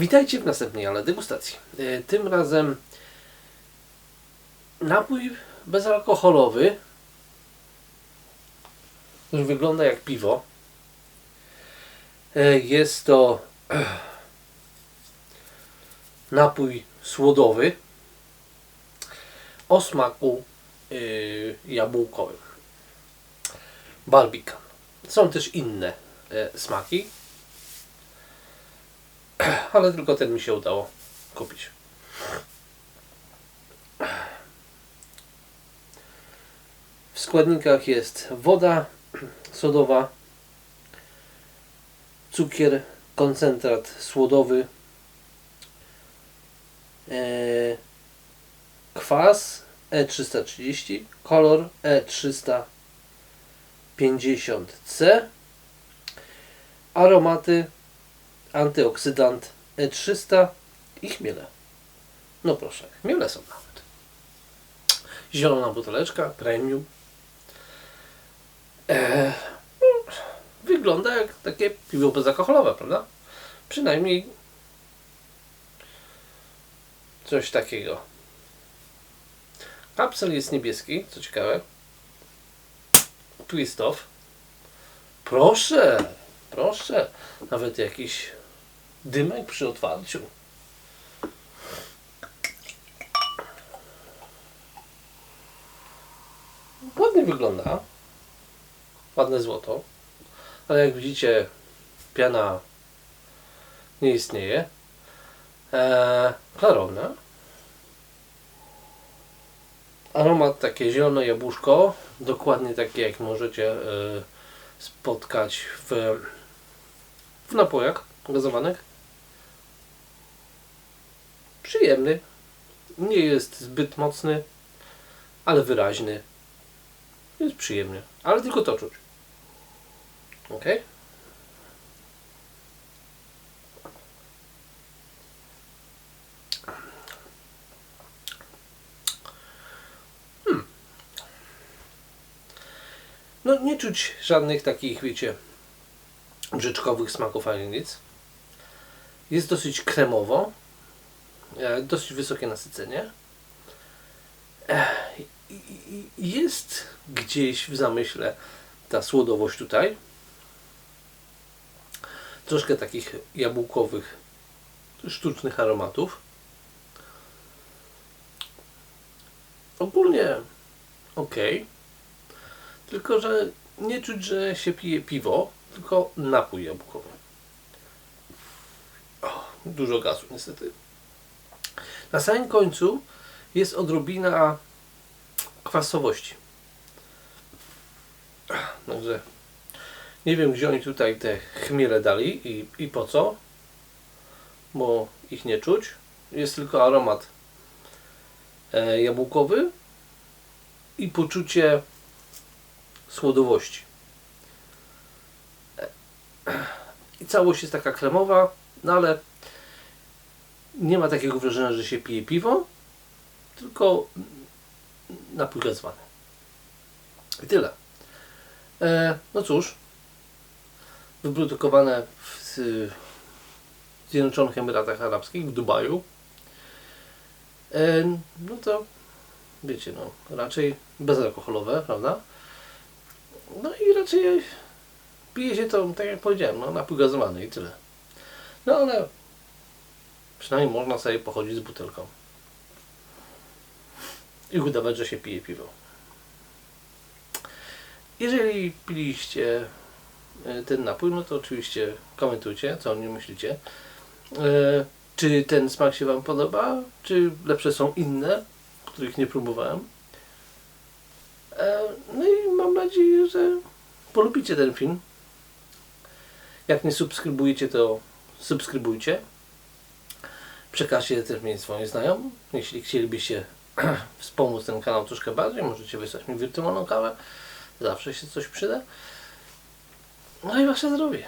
Witajcie w następnej ale degustacji. E, Tym razem napój bezalkoholowy, który wygląda jak piwo. E, Jest to napój słodowy o smaku e, jabłkowym. Barbican. Są też inne smaki, ale tylko ten mi się udało kupić. W składnikach jest woda sodowa, cukier, koncentrat słodowy, e, kwas E330, kolor E350C, aromaty antyoksydant E300 i chmiele. No proszę, chmiele są nawet. Zielona buteleczka, premium. Eee, no, wygląda jak takie piwo bezalkoholowe, prawda? Przynajmniej coś takiego. Kapsel jest niebieski, co ciekawe. Twist off. Proszę, proszę. Nawet jakiś dymek przy otwarciu. Ładnie wygląda. Ładne złoto. Ale jak widzicie, piana nie istnieje. Eee, klarowna. Aromat takie zielone jabłuszko. Dokładnie takie jak możecie e, spotkać w, w napojach gazowanych. Przyjemny. Nie jest zbyt mocny, ale wyraźny. Jest przyjemny, ale tylko to czuć. Ok? Hmm. No nie czuć żadnych takich, wiecie, brzeczkowych smaków ani nic. Jest dosyć kremowo. E, Dosyć wysokie nasycenie. E, Jest gdzieś w zamyśle ta słodowość tutaj. Troszkę takich jabłkowych, sztucznych aromatów. Ogólnie ok. Tylko, że nie czuć, że się pije piwo, tylko napój jabłkowy. Dużo gazu niestety. Na samym końcu jest odrobina kwasowości. Także nie wiem, gdzie oni tutaj te chmiele dali i, i po co, bo ich nie czuć. Jest tylko aromat e, jabłkowy i poczucie słodowości. I całość jest taka kremowa, no ale nie ma takiego wrażenia, że się pije piwo, tylko napój gazowany. I tyle. E, no cóż, wyprodukowane w y, Zjednoczonych Emiratach Arabskich, w Dubaju. E, no to wiecie, no raczej bezalkoholowe, prawda? No i raczej pije się to, tak jak powiedziałem, no, napój gazowany i tyle. No ale przynajmniej można sobie pochodzić z butelką. I udawać, że się pije piwo. Jeżeli piliście e, ten napój, no to oczywiście komentujcie, co o nim myślicie. E, Czy ten smak się Wam podoba? Czy lepsze są inne, których nie próbowałem? E, No i mam nadzieję, że polubicie ten film. Jak nie subskrybujecie, to subskrybujcie. Przekażcie też mnie swoim znajomym. Jeśli chcielibyście wspomóc ten kanał troszkę bardziej, możecie wysłać mi wirtualną kawę. Zawsze się coś przyda. No i wasze zdrowie.